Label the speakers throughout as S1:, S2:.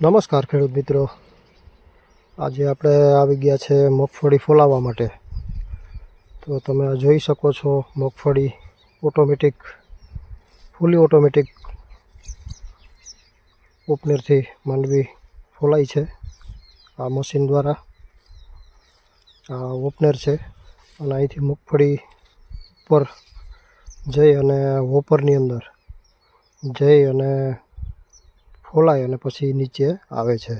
S1: નમસ્કાર ખેડૂત મિત્રો. આજે આપણે આવી ગયા છે મગફળી ફોલાવવા માટે. તો તમે જોઈ શકો છો મગફળી ઓટોમેટિક, ફૂલી ઓટોમેટિક ઓપનરથી માંડવી ફોલાય છે. આ મશીન દ્વારા આ ઓપનર છે અને અહીંથી મગફળી ઉપર જઈ અને વોપરની અંદર જઈ અને ફોલાય અને પછી નીચે આવે છે.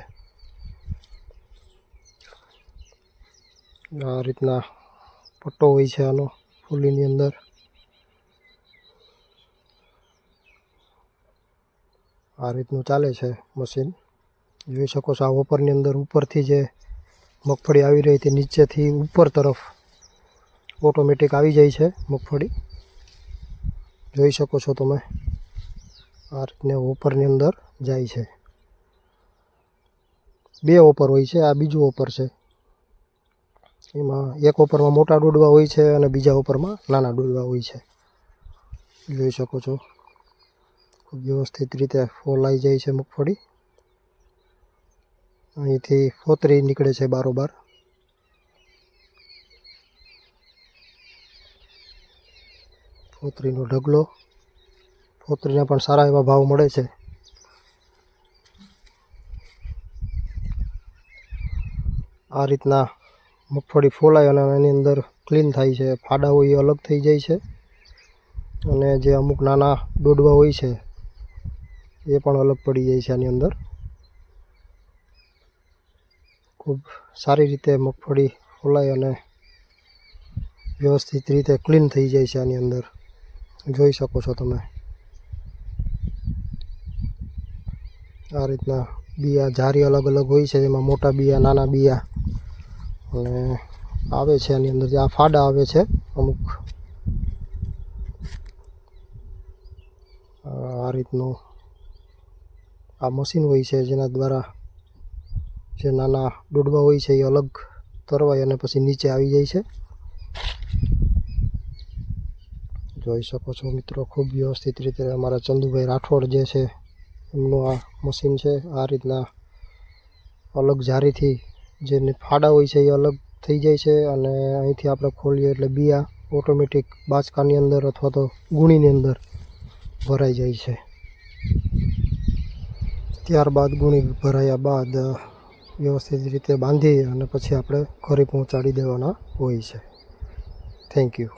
S1: આ રીતના પટ્ટો હોય છે આનો ફૂલીની અંદર. આ રીતનું ચાલે છે મશીન. જોઈ શકો છો આ વોપરની અંદર ઉપરથી જે મગફળી આવી રહી હતી, નીચેથી ઉપર તરફ ઓટોમેટિક આવી જાય છે મગફળી. જોઈ શકો છો તમે. આ રીતને ઓપરની અંદર જાય છે. બે ઓપર હોય છે, આ બીજું ઓપર છે. એમાં એક ઓપરમાં મોટા ડોડવા હોય છે અને બીજા ઓપરમાં નાના ડોડવા હોય છે. જોઈ શકો છો. ખૂબ વ્યવસ્થિત રીતે ફોલાઈ જાય છે મગફળી. અહીંથી ફોતરી નીકળે છે બારોબાર. ફોતરીનો ઢગલો. ફોતરીના પણ સારા એવા ભાવ મળે છે. આ રીતના મગફળી ફોલાય અને એની અંદર ક્લીન થાય છે. ફાડા હોય એ અલગ થઈ જાય છે. અને જે અમુક નાના ડોડવા હોય છે, એ પણ અલગ પડી જાય છે આની અંદર. ખૂબ સારી રીતે મગફળી ફોલાય અને વ્યવસ્થિત રીતે ક્લીન થઈ જાય છે આની અંદર. જોઈ શકો છો તમે. આ રીતના બિયા જારી અલગ અલગ હોય છે જેમાં મોટા બિયા, નાના બિયા. અને આવે છે આની અંદર આ ફાડા આવે છે, અમુક. આ રીતનું આ મશીન હોય છે, જેના દ્વારા જે નાના ડોડવા હોય છે, એ અલગ તરવાય અને પછી નીચે આવી જાય છે. જોઈ શકો છો મિત્રો, ખૂબ વ્યવસ્થિત રીતે અમારા ચંદુભાઈ રાઠોડ જે છે એમનું આ મશીન છે, આ રીતના અલગ જારીથી જેને ફાડા હોય છે એ અલગ થઈ જાય છે અને અહીંથી આપણે ખોલીએ એટલે બિયા ઓટોમેટિક બાચકાની અંદર અથવા તો ગુણીની અંદર ભરાઈ જાય છે. ત્યારબાદ ગુણી ભરાયા બાદ વ્યવસ્થિત રીતે બાંધી અને પછી આપણે ઘરે પહોંચાડી દેવાના હોય છે. Thank you